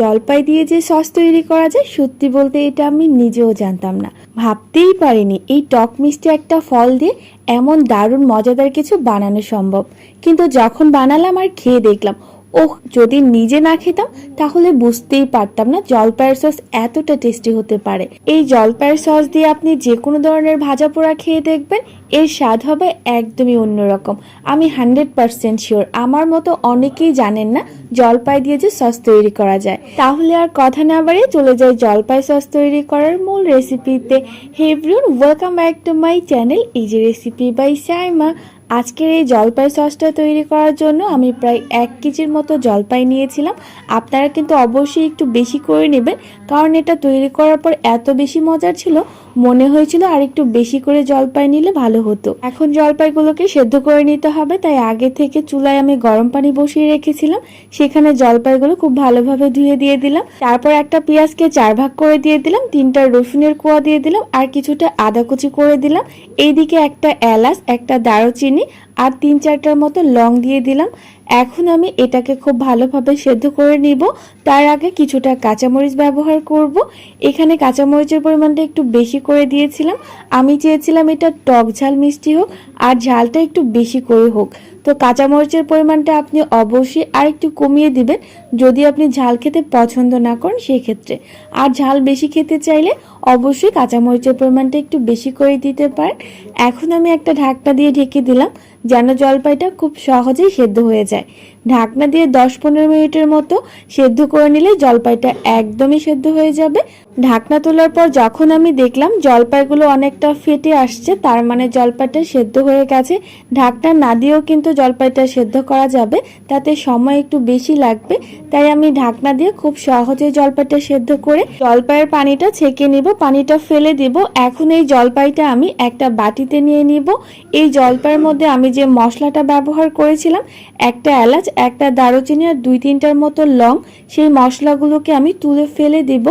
জলপাই দিয়ে যে সস তৈরি করা যায়, সত্যি বলতে এটা আমি নিজেও জানতাম না। ভাবতেই পারিনি এই টক মিষ্টি একটা ফল দিয়ে এমন দারুণ, মজাদার কিছু বানানো সম্ভব। কিন্তু যখন বানালাম আর খেয়ে দেখলাম ওহ, যদি নিজে না খেতাম, তাহলে বুঝতেই পারতাম না জলপাইয়ের সস এতটা টেস্টি হতে পারে। এই জলপাইয়ের সস দিয়ে আপনি যে কোনো ধরনের ভাজা পোড়া খেয়ে দেখবেন, এর স্বাদ হবে একদমই অন্যরকম। আমি হান্ড্রেড পার্সেন্ট শিওর, আমার মতো অনেকেই জানেন না জলপাই দিয়ে যে সস তৈরি করা যায়। তাহলে আর কথা না বাড়িয়ে চলে যায় জলপাই সস তৈরি করার মূল রেসিপিতে everyone welcome back to my channel যে রেসিপি বাই সাইমা আজকের এই জলপাই সসটা তৈরি করার জন্য আমি প্রায় এক কেজির মতো জলপাই নিয়েছিলাম। আপনারা কিন্তু অবশ্যই একটু বেশি করে নেবেন, কারণ এটা তৈরি করার পর এত বেশি মজার ছিল, মনে হয়েছিল আর একটু বেশি করে জলপাই নিলে ভালো হতো। এখন জলপাইগুলোকে সেদ্ধ করে নিতে হবে, তাই আগে থেকে চুলায় আমি গরম পানি বসিয়ে রেখেছিলাম। সেখানে জলপাইগুলো খুব ভালোভাবে ধুয়ে দিয়ে দিলাম। তারপর একটা পেঁয়াজকে চার ভাগ করে দিয়ে দিলাম, তিনটা রসুনের কোয়া দিয়ে দিলাম, আর কিছুটা আদা কুচি করে দিলাম। এইদিকে একটা এলাচ, একটা দারুচিনি আর তিন চারটার মতো লং দিয়ে দিলাম। এখন আমি এটাকে খুব ভালোভাবে সেদ্ধ করে নিব। তার আগে কিছুটা কাঁচামরিচ ব্যবহার করব। এখানে কাঁচামরিচের পরিমাণটা একটু বেশি করে দিয়েছিলাম। আমি চেয়েছিলাম এটা টক ঝাল মিষ্টি হোক, আর ঝালটা একটু বেশি করে হোক। তো কাঁচামরিচের পরিমাণটা আপনি অবশ্যই আর একটু কমিয়ে দিবেন। যদি আপনি ঝাল খেতে পছন্দ না করেন, সেক্ষেত্রে। আর ঝাল বেশি খেতে চাইলে অবশ্যই কাঁচামরিচের পরিমাণটা একটু বেশি করে দিতে পারেন। এখন আমি একটা ঢাকটা দিয়ে ঢেকে দিলাম, যেন জলপাইটা খুব সহজেই সেদ্ধ হয়ে যায়। ঢাকনা দিয়ে দশ পনেরো মিনিটের মতো সেদ্ধ করে নিলে জলপাইটা একদমই সেদ্ধ হয়ে যাবে। ঢাকনা তোলার পর যখন আমি দেখলাম জলপাইগুলো অনেকটা ফেটে আসছে, তার মানে জলপাইটা সেদ্ধ হয়ে গেছে। ঢাকনা না দিয়েও কিন্তু জলপাইটা সেদ্ধ করা যাবে, তাতে সময় একটু বেশি লাগবে। তাই আমি ঢাকনা দিয়ে খুব সহজে জলপাইটা সেদ্ধ করে জলপাইয়ের পানিটা ছেঁকে নিব, পানিটা ফেলে দিব। এখন এই জলপাইটা আমি একটা বাটিতে নিয়ে নিব। এই জলপাইয়ের মধ্যে আমি যে মশলাটা ব্যবহার করেছিলাম, একটা এলাচ একটা দারুচিনি আর দুই তিনটার মতো লং, সেই মশলাগুলোকে আমি তুলে ফেলে দেব।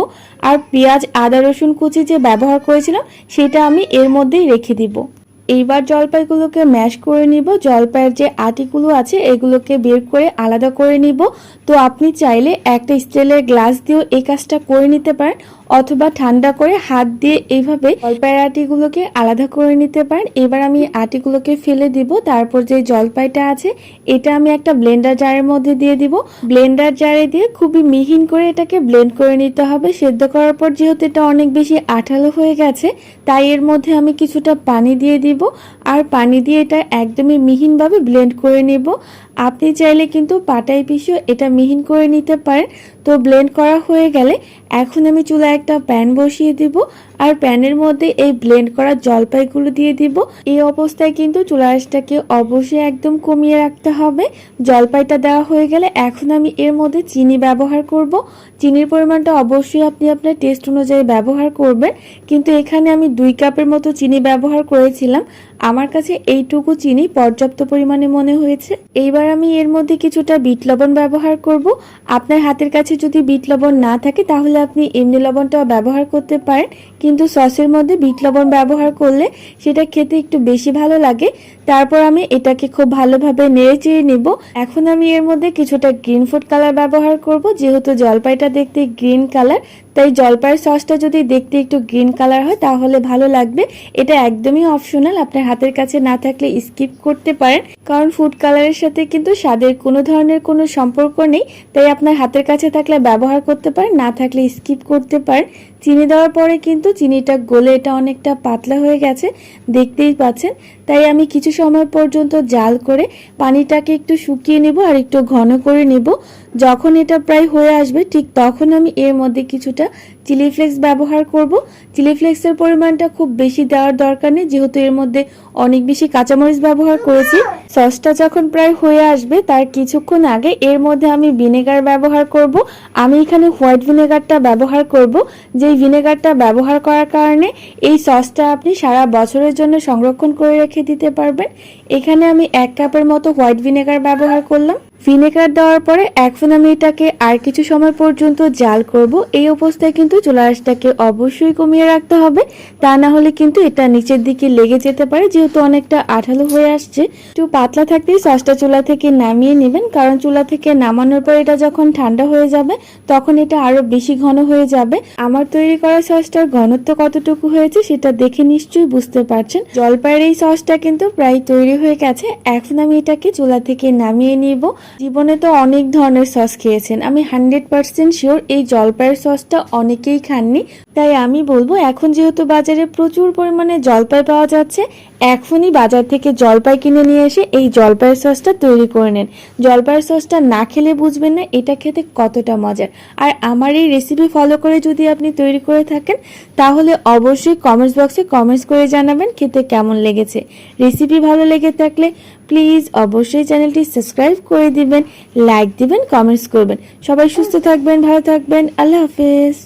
আর পেঁয়াজ, আদা, রসুন কুচি যে ব্যবহার করেছিলাম, সেটা আমি এর মধ্যেই রেখে দিব। এইবার জলপাইগুলোকে ম্যাশ করে নিব। জলপাইয়ের যে আটিগুলো আছে, এগুলোকে বের করে আলাদা করে নিব। তো আপনি চাইলে একটা স্টিলের গ্লাস দিয়েও এই কাজটা করে নিতে পারেন, অথবা ঠান্ডা করে হাত দিয়ে এইভাবে জলপাইয়ের আটিগুলোকে আলাদা করে নিতে পারেন। এবার আমি আটিগুলোকে ফেলে দিব। তারপর যে জলপাইটা আছে, এটা আমি একটা ব্লেন্ডার জারের মধ্যে দিয়ে দিব। ব্লেন্ডার জারে দিয়ে খুবই মিহিন করে এটাকে ব্লেন্ড করে নিতে হবে। সেদ্ধ করার পর যেহেতু এটা অনেক বেশি আঠালো হয়ে গেছে, তাই এর মধ্যে আমি কিছুটা পানি দিয়ে দিব। আর পানি দিয়ে এটা একদমই মিহিনভাবে ব্লেন্ড করে নেব। আপনি চাইলে কিন্তু পাটাই পিষেও এটা মিহিন করে নিতে পারেন। তো ব্লেন্ড করা হয়ে গেলে এখন আমি চুলায় একটা প্যান বসিয়ে দিব আর প্যানের মধ্যে এই ব্লেন্ড করা জলপাইগুলো দিয়ে দিব। এই অবস্থায় কিন্তু চুলা আঁচটাকে অবশ্যই একদম কমিয়ে রাখতে হবে। জলপাইটা দেওয়া হয়ে গেলে এখন আমি এর মধ্যে চিনি ব্যবহার করব। চিনির পরিমাণটা অবশ্যই আপনি আপনার টেস্ট অনুযায়ী ব্যবহার করবেন। কিন্তু এখানে আমি দুই কাপের মতো চিনি ব্যবহার করেছিলাম। আমার কাছে এইটুকু চিনি পর্যাপ্ত পরিমাণে মনে হয়েছে। এইবার আমি এর মধ্যে কিছুটা বিট লবণ ব্যবহার করব। আপনার হাতের কাছে যদি বিট লবণ না থাকে, তাহলে আপনি এমনি লবণটাও ব্যবহার করতে পারেন। কিন্তু সসের মধ্যে বিট লবণ ব্যবহার করলে সেটা খেতে একটু বেশি ভালো লাগে। তারপর আমি এটাকে খুব ভালোভাবে নেড়ে চেড়ে নিব। এখন আমি এর মধ্যে কিছুটা গ্রিন ফুড কালার ব্যবহার করব। যেহেতু জলপাইটা দেখতে গ্রিন কালার তাই জলপাইয়ের সসটা যদি দেখতে একটু গ্রিন কালার হয়, তাহলে ভালো লাগবে। এটা একদমই অপশনাল আপনার হাতের কাছে না থাকলে স্কিপ করতে পারেন। কারণ ফুড কালারের সাথে কিন্তু স্বাদের কোনো ধরনের কোনো সম্পর্ক নেই, তাই আপনার হাতের কাছে থাকলে ব্যবহার করতে পারেন, না থাকলে স্কিপ করতে পারেন। চিনি দেওয়ার পরে কিন্তু চিনিটা গলে এটা অনেকটা পাতলা হয়ে গেছে, দেখতেই পাচ্ছেন। তাই আমি কিছু সময় পর্যন্ত জাল করে পানিটাকে একটু শুকিয়ে নেব আর একটু ঘন করে নেব। যখন এটা প্রায় হয়ে আসবে, ঠিক তখন আমি এর মধ্যে কিছুটা চিলি ফ্লেক্স ব্যবহার করব। চিলি ফ্লেক্সের পরিমাণটা খুব বেশি দেওয়ার দরকার নেই, যেহেতু এর মধ্যে অনেক বেশি কাঁচামরিচ ব্যবহার করেছি। সসটা যখন প্রায় হয়ে আসবে, তার কিছুক্ষণ আগে এর মধ্যে আমি ভিনেগার ব্যবহার করব। আমি এখানে হোয়াইট ভিনেগারটা ব্যবহার করব। যেই ভিনেগারটা ব্যবহার করার কারণে এই সসটা আপনি সারা বছরের জন্য সংরক্ষণ করে রেখে দিতে পারবেন। এখানে আমি এক কাপের মতো হোয়াইট ভিনেগার ব্যবহার করলাম। ভিনেগার দেওয়ার পরে এখন আমি এটাকে আর কিছু সময় পর্যন্ত জাল করব। এই অবস্থায় কিন্তু চুলা অবশ্যই কমিয়ে রাখতে হবে। তা না হলে কিন্তু এটা নিচের দিকে লেগে যেতে পারে, যেহেতু অনেকটা আঠালো হয়ে আসছে। একটু পাতলা থাকতেই সসটা চুলা থেকে নামিয়ে নেবেন, কারণ চুলা থেকে নামানোর পর এটা যখন ঠান্ডা হয়ে যাবে, তখন এটা আরও বেশি ঘন হয়ে যাবে। আমার তৈরি করা সসটার ঘনত্ব কতটুকু হয়েছে সেটা দেখে নিশ্চয়ই বুঝতে পারছেন। জলপাইয়ের এই সসটা কিন্তু প্রায় তৈরি হয়ে গেছে। এখন আমি এটাকে চুলা থেকে নামিয়ে নিব। জীবনে তো অনেক ধরনের সস খেয়েছেন। আমি হান্ড্রেড পার্সেন্ট শিওর এই জলপাইয়ের সসটা অনেকেই খাননি। তাই আমি বলব, এখন যেহেতু বাজারে প্রচুর পরিমাণে জলপাই পাওয়া যাচ্ছে, এখনই বাজার থেকে জলপাই কিনে নিয়ে এসে এই জলপাইয়ের সসটা তৈরি করে নেন। জলপাইয়ের সসটা না খেলে বুঝবেন না, এটা খেতে কতটা মজার। আর আমার এই রেসিপি ফলো করে যদি আপনি তৈরি করে থাকেন, তাহলে অবশ্যই কমেন্টস বক্সে কমেন্টস করে জানাবেন খেতে কেমন লেগেছে। রেসিপি ভালো লেগে থাকলে প্লিজ অবশ্যই চ্যানেলটি সাবস্ক্রাইব করে দিবেন লাইক দিবেন কমেন্টস করবেন। সবাই সুস্থ থাকবেন, ভালো থাকবেন। আল্লাহ হাফেজ।